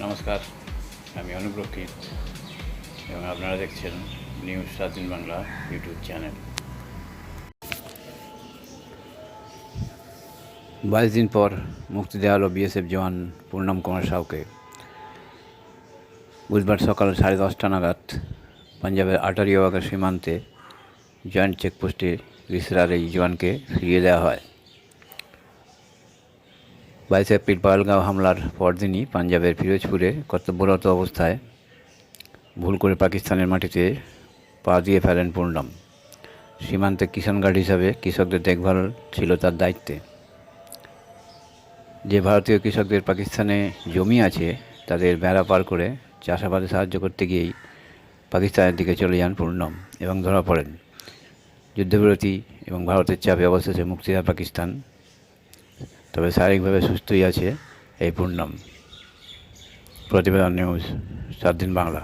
নমস্কার, আমি অনুপ রক্ষিত এবং আপনারা দেখছেন নিউজ স্বাধীন বাংলা ইউটিউব চ্যানেল। বাইশ দিন পর মুক্তি দেওয়া হলো বিএসএফ জওয়ান পূর্ণম কুমার সাউকে। বুধবার সকাল সাড়ে দশটা নাগাদ পাঞ্জাবের আটারিয়াবাগের সীমান্তে জয়েন্ট চেকপোস্টে রিসরার এই জওয়ানকে ফিরিয়ে দেওয়া হয়। বাইশে এপ্রিল পহেলগাঁও হামলার পরদিনই পাঞ্জাবের ফিরোজপুরে কর্তব্যরত অবস্থায় ভুল করে পাকিস্তানের মাটিতে পা দিয়ে ফেলেন পূর্ণম সীমান্তে কিষাণ গার্ড হিসাবে কৃষকদের দেখভাল ছিল তার দায়িত্বে। যে ভারতীয় কৃষকদের পাকিস্তানে জমি আছে, তাদের বেড়া পার করে চাষাবাদে সাহায্য করতে গিয়েই পাকিস্তানের দিকে চলে যান পূর্ণম এবং ধরা পড়েন। যুদ্ধবিরতি এবং ভারতের চাপে অবশেষে মুক্তি পাকিস্তান। তবে শারীরিকভাবে সুস্থই আছে এই পূর্ণম। প্রতিবেদন নিউজ সাত দিন বাংলা।